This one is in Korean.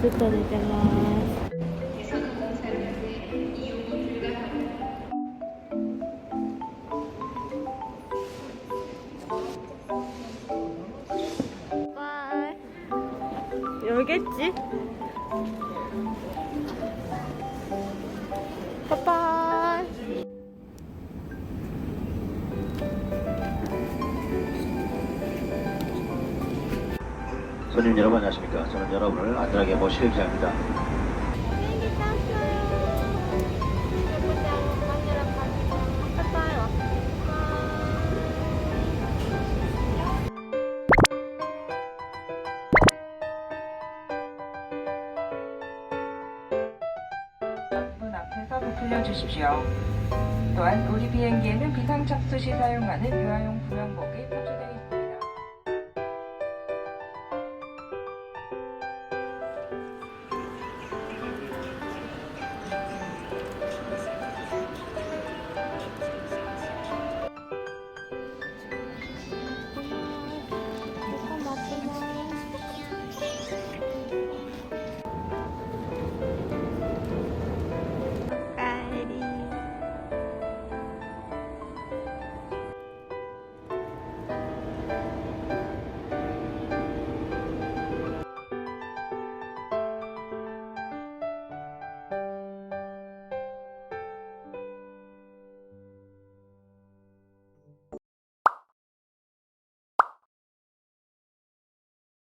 ずっと寝てます。バイ。열겠지? 손님 여러분 안녕하십니까. 저는 여러분을 안전하게 모실 왔어. 문 앞에서 부풀려 주십시오. 또한 우리 비행기에는 비상착수 시 사용하는 유아용 구명복,